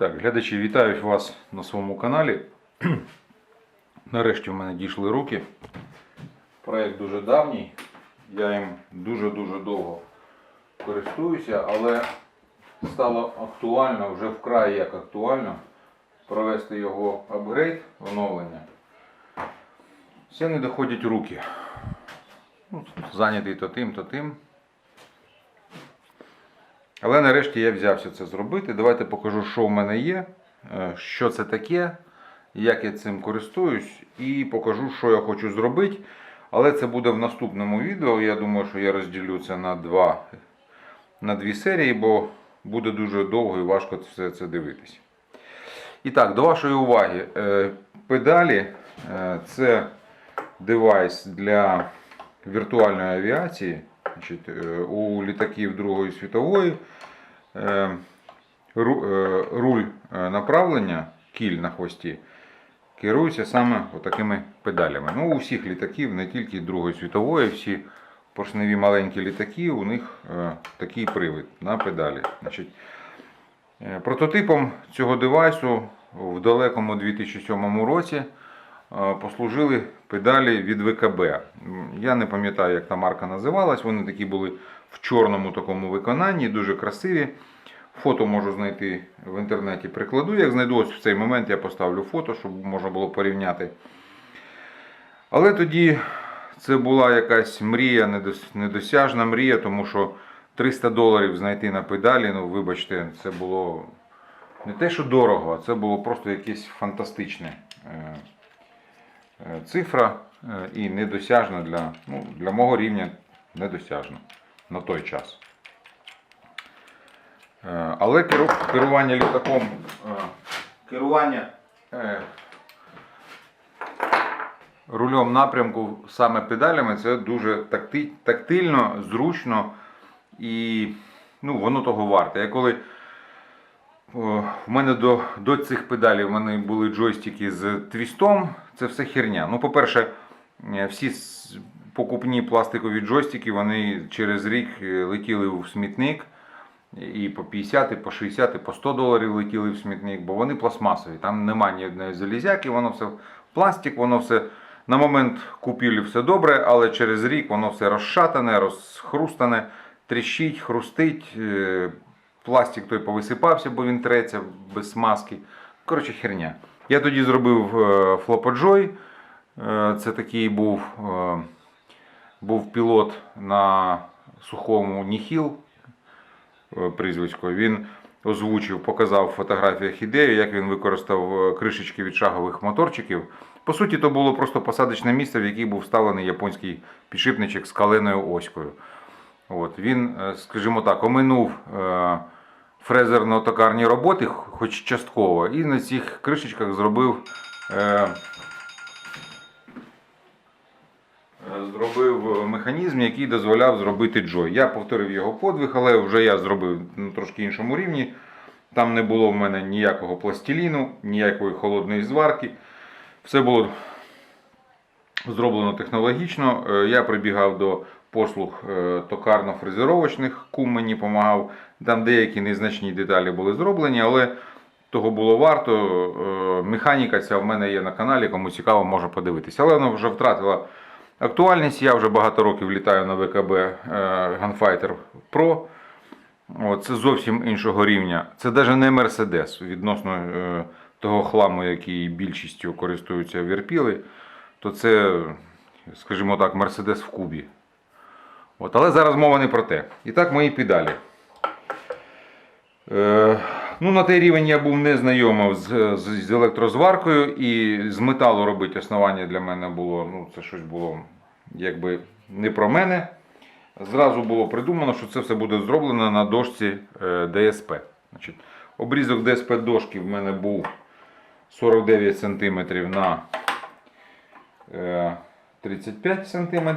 Так, глядачі, вітаю вас на своєму каналі. Нарешті в мене дійшли руки. Проєкт дуже давній. Я їм дуже-дуже довго користуюся, але стало актуально, вже вкрай як актуально провести його апгрейд, оновлення. Все не доходять руки. Ну, Зайнятий то тим, то тим. Але нарешті я взявся це зробити. Давайте покажу, що в мене є, е, що це таке, як я цим користуюсь, і покажу, що я хочу зробити. Але це буде в наступному відео. Я думаю, що я розділю це на, два, на дві серії, бо буде дуже довго і важко все це дивитися. І так, до вашої уваги, е, педалі е, це девайс для віртуальної авіації. Значить, е, у літаків Другої світової е, е, руль направлення, кіль на хвості, керується саме такими педалями. Ну, у всіх літаків, не тільки Другої світової, всі поршневі маленькі літаки, у них такий привід на педалі. Значить, прототипом цього девайсу в далекому 2007 році послужили педалі від ВКБ. Я не пам'ятаю, як та марка називалась. Вони такі були в чорному такому виконанні, дуже красиві. Фото можу знайти в інтернеті, прикладу. Як знайду ось в цей момент, я поставлю фото, щоб можна було порівняти. Але тоді це була якась мрія, недосяжна мрія, тому що 300 доларів знайти на педалі, ну вибачте, це було не те, що дорого, а це було просто якесь фантастичне е, е, цифра е, і недосяжна для, ну, для мого рівня недосяжна на той час. Е, Але керування літаком, е, керування е, рульом напрямку саме педалями це дуже такти, тактильно, зручно і ну, воно того варте. Я коли в мене до, до цих педалей в мене були джойстики з твістом, це все херня. Ну, по-перше, е, всі покупні пластикові джойстики вони через рік е, летіли в смітник. І по 50, і по 60, і по 100 доларів летіли в смітник, бо вони пластмасові. Там немає ні одної залізяки, воно все пластик, воно все на момент купівлі все добре, але через рік воно все розшатане, розхрустане, тріщить, хрустить. Е, Пластик той повисипався, бо він треться без смазки. Коротше, херня. Я тоді зробив е, флоподжой. Е, Це такий був, е, був пілот на сухому Ніхіл е, прізвисько. Він озвучив, показав в фотографіях ідею, як він використав е, кришечки від шагових моторчиків. По суті, то було просто посадочне місце, в який був вставлений японський підшипничок з каленою оською. От, він, е, скажімо так, оминув е, фрезерно-токарні роботи, хоч частково, і на цих кришечках зробив. Е, е, Зробив механізм, який дозволяв зробити джой. Я повторив його подвиг, але вже я зробив на трошки іншому рівні. Там не було в мене ніякого пластиліну, ніякої холодної зварки. Все було зроблено технологічно. Е, Я прибігав до послуг е, токарно-фрезеровочних, кум мені допомагав. Там деякі незначні деталі були зроблені, але того було варто. Е, Механіка ця в мене є на каналі, кому цікаво, може подивитися. Але вона вже втратила актуальність. Я вже багато років літаю на ВКБ е, Gunfighter Pro. Це зовсім іншого рівня. Це навіть не Мерседес відносно того хламу, який більшістю користуються вірпіли, то це, скажімо так, Мерседес в Кубі. От, але зараз мова не про те. І так, мої педалі. Е, ну, на той рівень я був не знайомий з, з, з електрозваркою і з металу робити основання для мене було. Ну, це щось було якби не про мене. Зразу було придумано, що це все буде зроблено на дошці е, ДСП. Значить, обрізок ДСП дошки в мене був 49 см на е, 35 см.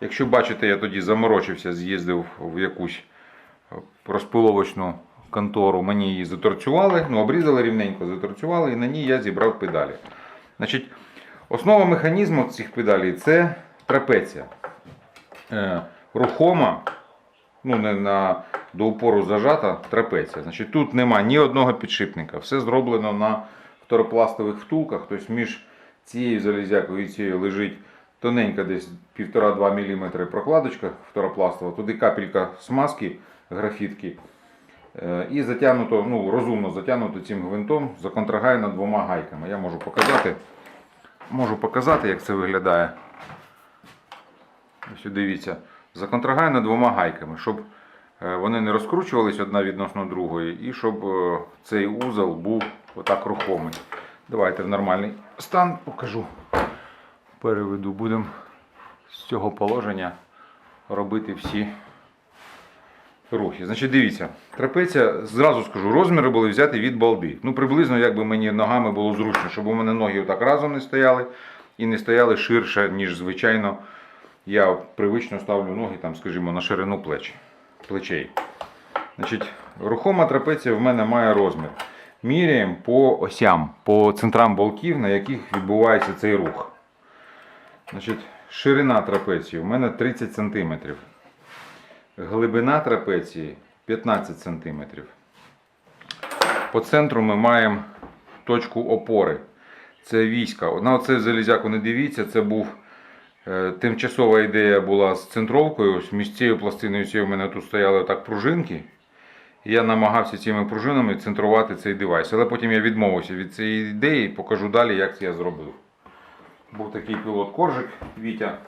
Якщо бачите, я тоді заморочився, з'їздив в якусь розпиловочну контору, мені її заторцювали, ну, обрізали рівненько, заторцювали, і на ній я зібрав педалі. Значить, основа механізму цих педалей це трапеція. Е, рухома ну не на до упору зажата трапеція. Значить, тут нема ні одного підшипника. Все зроблено на фторопластових втулках. Тобто між цією залізякою і цією лежить тоненька десь 1,5-2 мм прокладочка фторопластова, туди капелька смазки графітки. Е, І затягнуто, ну, розумно затягнуто цим гвинтом за контрагайно двома гайками. Я можу показати. Можу показати, як це виглядає. Ось дивіться. Законтрагайно двома гайками, щоб е, вони не розкручувались одна відносно другої, і щоб е, цей узел був отак рухомий. Давайте в нормальний стан покажу. Переведу, будемо з цього положення робити всі рухи. Значить, дивіться, трапеція, зразу скажу, розміри були взяті від балди. Ну, приблизно, якби мені ногами було зручно, щоб у мене ноги отак разом не стояли і не стояли ширше, ніж звичайно. Я привично ставлю ноги, там, скажімо, на ширину плеч, плечей. Значить, рухома трапеція в мене має розмір. Міряємо по осям, по центрам болтів, на яких відбувається цей рух. Значить, ширина трапеції в мене 30 см. Глибина трапеції 15 см. По центру ми маємо точку опори. Це війська. На оце залізяку не дивіться, це був е, тимчасова ідея була з центровкою. Ось між цією пластиною цією в мене тут стояли так пружинки. І я намагався цими пружинами центрувати цей девайс. Але потім я відмовився від цієї ідеї і покажу далі, як це я зробив. Був такий пілот Коржик Вітя.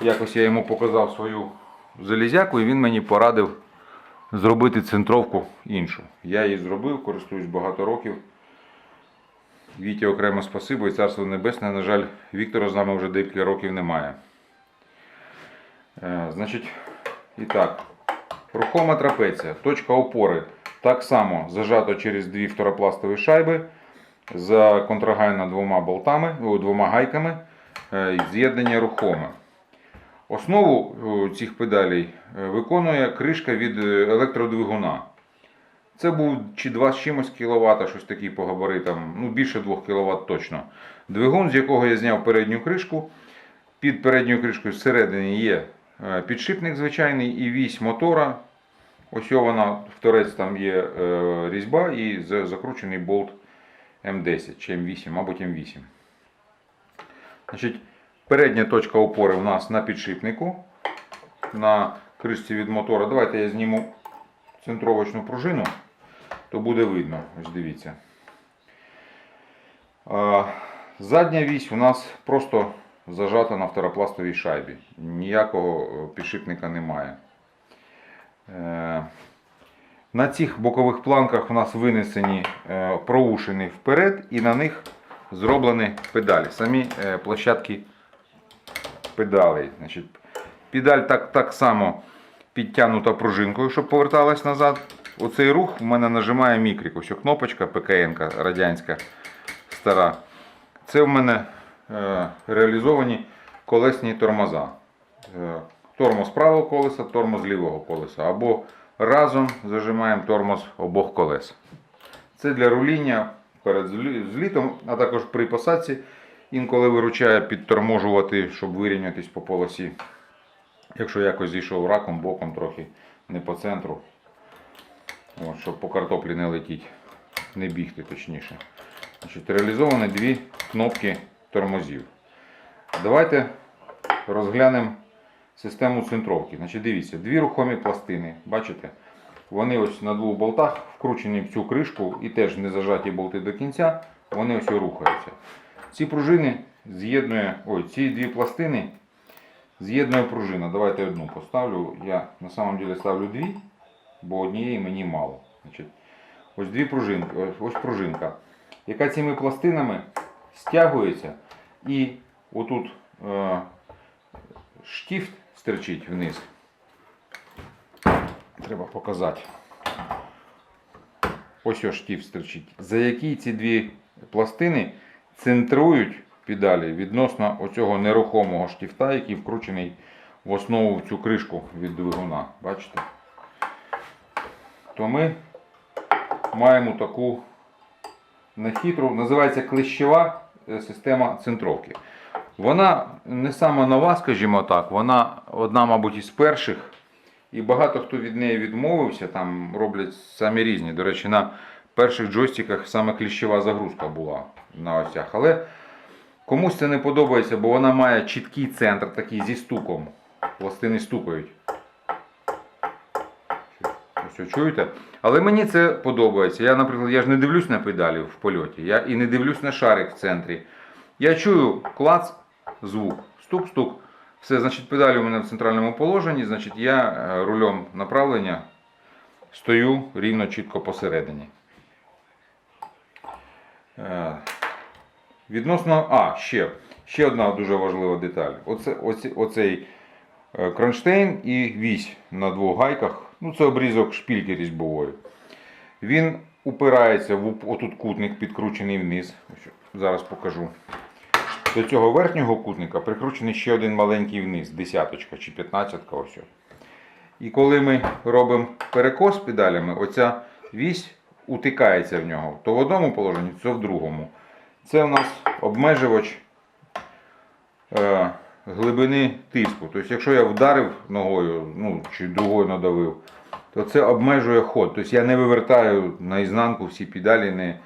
Якось я йому показав свою залізяку і він мені порадив зробити центровку іншу. Я її зробив, користуюсь багато років. Віті окремо спасибо і царство небесне. На жаль, Віктора з нами вже декілька років немає. Е, значить, і так, рухома трапеція, точка опори так само зажато через дві фторопластові шайби, законтрагайно двома болтами, двома гайками, е, з'єднання рухоме. Основу цих педалей е, виконує кришка від е, електродвигуна. Це був чи 2 з чимось кВт, щось таке по габаритам, ну більше 2 кВт точно. Двигун, з якого я зняв передню кришку. Під передньою кришкою всередині є підшипник звичайний і вісь мотора. Ось вона, в торець там є різьба і за- закручений болт М10 чи М8, мабуть М8. Значить, передня точка опори у нас на підшипнику, на кришці від мотора. Давайте я зніму центровочну пружину, то буде видно. Ось дивіться. Задня вісь у нас просто зажата на фторопластовій шайбі. Ніякого е, підшипника немає. На цих бокових планках у нас винесені е, проушини вперед і на них зроблені педалі. Самі е, площадки педалей. Значить, педаль так, так само підтягнута пружинкою, щоб поверталась назад. Оцей рух в мене нажимає мікрик. Ось кнопочка ПКН радянська стара. Це в мене е, реалізовані колесні тормоза. Е, тормоз правого колеса, тормоз лівого колеса. Або разом зажимаємо тормоз обох колес. Це для руління перед злітом, а також при посадці. Інколи виручає підторможувати, щоб вирівнятись по полосі. Якщо якось зійшов раком, боком трохи, не по центру. От, щоб по картоплі не летіть, не бігти точніше. Значить, реалізовані дві кнопки тормозів. Давайте розглянемо систему центровки. Значить, дивіться, дві рухомі пластини. Бачите? Вони ось на двох болтах вкручені в цю кришку і теж не зажаті болти до кінця, вони ось рухаються. Ці пружини з'єднує, ой, ці дві пластини з'єднує пружина. Давайте одну поставлю. Я на самом деле ставлю дві, бо однієї мені мало. Значить, ось дві пружинки, ось, пружинка, яка цими пластинами стягується і отут е, штифт стерчить вниз. Треба показати. Ось ось штифт стерчить. За які ці дві пластини центрують педалі відносно оцього нерухомого штифта, який вкручений в основу в цю кришку від двигуна. Бачите? То ми маємо таку нехитру, називається клещева е, система центровки. Вона не сама нова, скажімо так, вона одна, мабуть, із перших, І багато хто від неї відмовився, там роблять самі різні. До речі, на перших джойстиках саме кліщова загрузка була на осях. Але комусь це не подобається, бо вона має чіткий центр, такий зі стуком. Пластини стукають. Ось чуєте? Але мені це подобається. Я, наприклад, я ж не дивлюсь на педалі в польоті, я і не дивлюсь на шарик в центрі. Я чую клац, звук, стук-стук. Все, значить, педалі у мене в центральному положенні, значить, я е, рулем направлення стою рівно чітко посередині. Е, Відносно. А, ще, ще одна дуже важлива деталь. Оце, оце, оцей е, кронштейн і вісь на двох гайках. Ну, це обрізок шпільки різьбової. Він упирається в отут кутник підкручений вниз. Зараз покажу. До цього верхнього кутника прикручений ще один маленький вниз, десяточка чи п'ятнадцятка. Ось. І коли ми робимо перекос педалями, оця вісь утикається в нього. То в одному положенні, то в другому. Це у нас обмежувач е, глибини тиску. Тобто, якщо я вдарив ногою, ну, чи другою надавив, то це обмежує ход. Тобто я не вивертаю наізнанку всі педалі, не,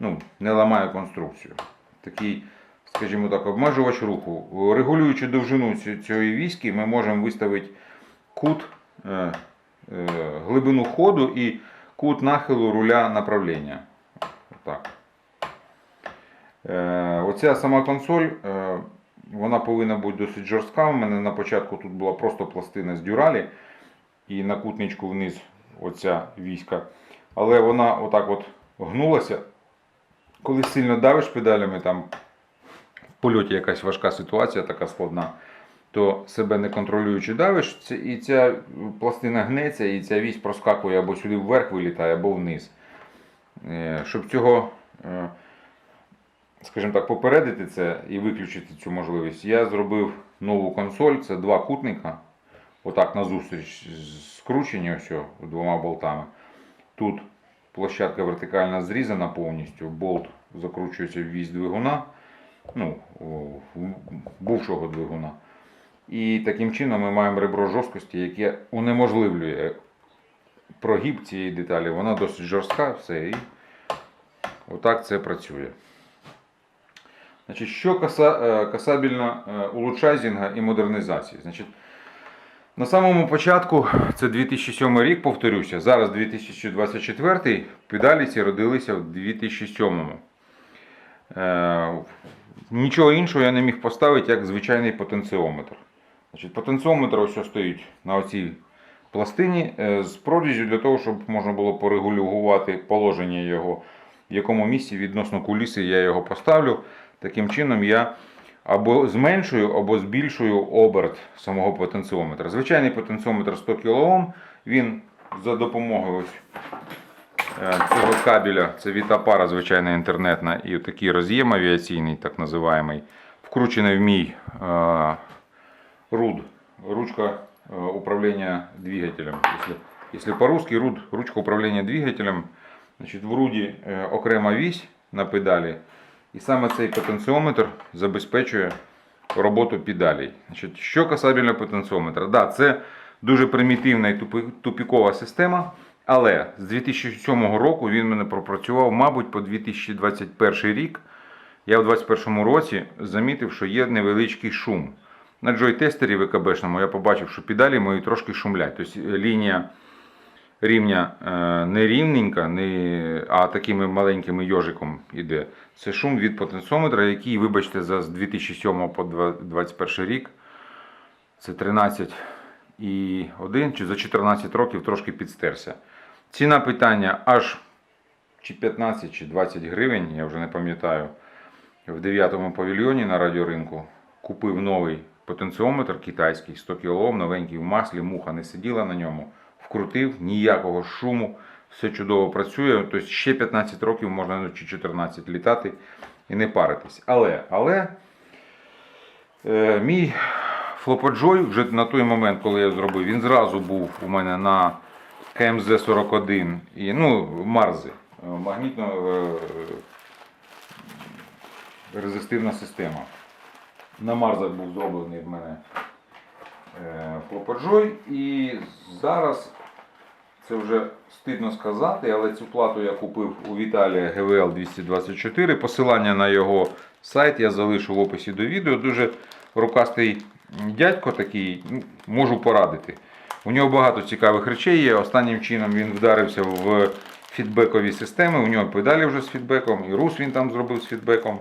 ну, не ламаю конструкцію. Такий, скажімо так, обмежувач руху. Регулюючи довжину цієї віськи, ми можемо виставити кут, е, е, глибину ходу і кут нахилу руля направлення. Отак. Е, Оця сама консоль, вона повинна бути досить жорстка. У мене на початку тут була просто пластина з дюралі і на кутничку вниз оця війська. Але вона отак от гнулася. Коли сильно давиш педалями, там польоті якась важка ситуація, така складна, то себе не контролюючи давиш, і ця пластина гнеться, і ця вісь проскакує або сюди вверх вилітає, або вниз. Е, Щоб цього е, скажімо так, попередити це і виключити цю можливість, я зробив нову консоль. Це два кутника. Отак назустріч скручені ось двома болтами. Тут площадка вертикально зрізана повністю, болт закручується в вісь двигуна, ну, бувшого двигуна. І таким чином ми маємо ребро жорсткості, яке унеможливлює прогиб цієї деталі. Вона досить жорстка, все, і отак це працює. Значить, що каса, е, касабельно е, улучшайзінга і модернізації. Значить, на самому початку, це 2007 рік, повторюся, зараз 2024, педалі ці родилися в 2007. Нічого іншого я не міг поставити, як звичайний потенціометр. Значить, потенціометр ось стоїть на оцій пластині е, з прорізю для того, щоб можна було порегулювати положення його, в якому місці відносно куліси я його поставлю. Таким чином я або зменшую, або збільшую оберт самого потенціометра. Звичайний потенціометр 100 кОм, він за допомогою ось цього кабеля, це вітапара звичайна інтернетна, і такий роз'єм авіаційний, так називаємий, вкручений в мій е, руд, ручка е, управління двигателем. Якщо, якщо по-русски, руд, ручка управління двигателем, значить, в руді е, окрема вісь на педалі. І саме цей потенціометр забезпечує роботу педалей. Значить, що касабельно потенціометра? Да, це дуже примітивна і тупікова система, але з 2007 року він мене пропрацював, мабуть, по 2021 рік. Я в 2021 році замітив, що є невеличкий шум. На джой-тестері ВКБшному я побачив, що педалі мої трошки шумлять. Тобто лінія рівня е, не рівненька, не, а такими маленькими йожиком іде. Це шум від потенціометра, який, вибачте, за з 2007 по 2021 рік. Це 13 і 1, чи за 14 років трошки підстерся. Ціна питання аж чи 15 чи 20 гривень, я вже не пам'ятаю. В 9 павільйоні на радіоринку купив новий потенціометр китайський 100 кОм, новенький в маслі, муха не сиділа на ньому. Вкрутив, ніякого шуму, все чудово працює. Тобто ще 15 років можна ну, чи 14 літати і не паритись. Але, але е, мій флоподжой вже на той момент, коли я зробив, він зразу був у мене на КМЗ-41 і ну, Марзи. е, Магнітно е, резистивна система. На Марзах був зроблений в мене е, по Peugeot. І зараз це вже стидно сказати, але цю плату я купив у Віталія GVL 224. Посилання на його сайт я залишу в описі до відео. Дуже рукастий дядько такий, ну, можу порадити. У нього багато цікавих речей є. Останнім чином він вдарився в фідбекові системи. У нього педалі вже з фідбеком, і рус він там зробив з фідбеком.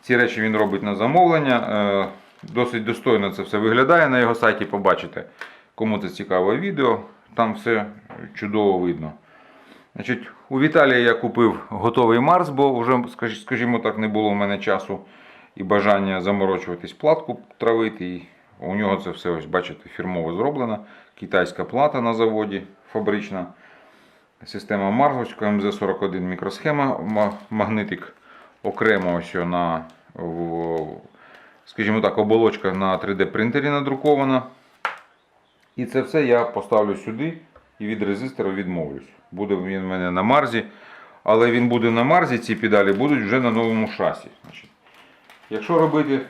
Ці речі він робить на замовлення. Е, Досить достойно це все виглядає на його сайті. Побачите, кому це цікаве відео. Там все чудово видно. Значить, у Віталія я купив готовий Марс, бо вже, скажімо так, не було в мене часу і бажання заморочуватись платку травити. У нього це все, ось, бачите, фірмово зроблено. Китайська плата на заводі фабрична. Система Марсовська МЗ-41 мікросхема, магнитик окремо ось на, скажімо так, оболочка на 3D принтері надрукована. І це все я поставлю сюди і від резистора відмовлюсь. Буде він в мене на Марзі, але він буде на Марзі, ці педалі будуть вже на новому шасі. Якщо робити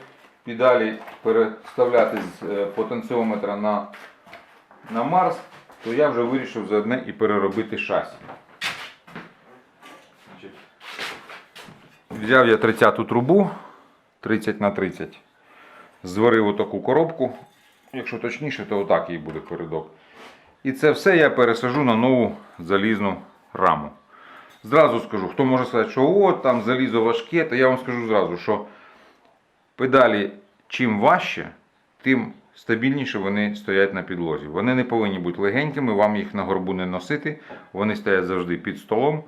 педалі, переставляти з е, потенціометра на, на Марс, то я вже вирішив заодне і переробити шасі. Взяв я 30 трубу 30 на 30 зварив отаку коробку. Якщо точніше, то отак їй буде передок. І це все я пересажу на нову залізну раму. Зразу скажу, хто може сказати, що от там залізо важке, то я вам скажу зразу, що педалі чим важче, тим стабільніше вони стоять на підлозі. Вони не повинні бути легенькими, вам їх на горбу не носити. Вони стоять завжди під столом.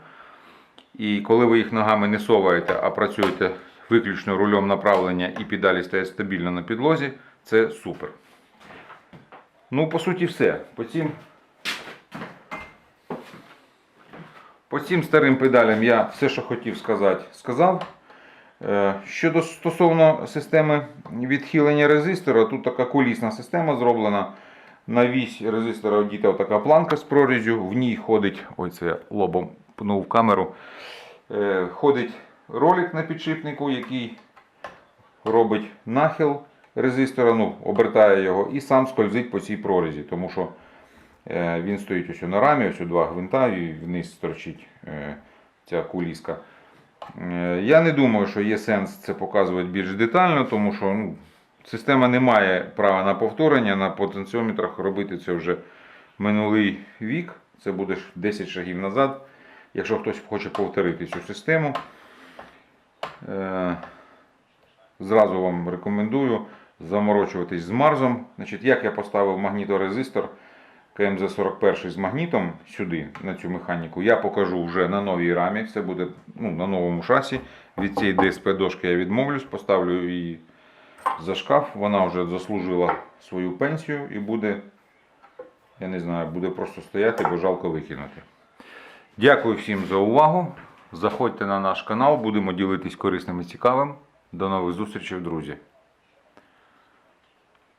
І коли ви їх ногами не соваєте, а працюєте виключно рулем направлення і педалі стоять стабільно на підлозі, це супер. Ну, по суті, все. По цим, по цим старим педалям я все, що хотів сказати, сказав. Е, Щодо стосовно системи відхилення резистора, тут така колісна система зроблена. На вісь резистора одіта така планка з прорізю, в ній ходить, ой, це лобом пнув в камеру. Е, Ходить ролик на підшипнику, який робить нахил резистора, ну, обертає його і сам скользить по цій прорізі, тому що е, він стоїть ось на рамі, ось два гвинта і вниз торчить ця куліска. Е, Я не думаю, що є сенс це показувати більш детально, тому що ну, система не має права на повторення, на потенціометрах робити це вже минулий вік. Це буде 10 шагів назад. Якщо хтось хоче повторити цю систему, е, зразу вам рекомендую заморочуватись з Марзом. Значить, як я поставив магніторезистор КМЗ-41 з магнітом сюди, на цю механіку, я покажу вже на новій рамі. Це буде ну, на новому шасі. Від цієї ДСП-дошки я відмовлюсь, поставлю її за шкаф. Вона вже заслужила свою пенсію і буде, я не знаю, буде просто стояти, бо жалко викинути. Дякую всім за увагу. Заходьте на наш канал, будемо ділитись корисним і цікавим. До нових зустрічей, друзі!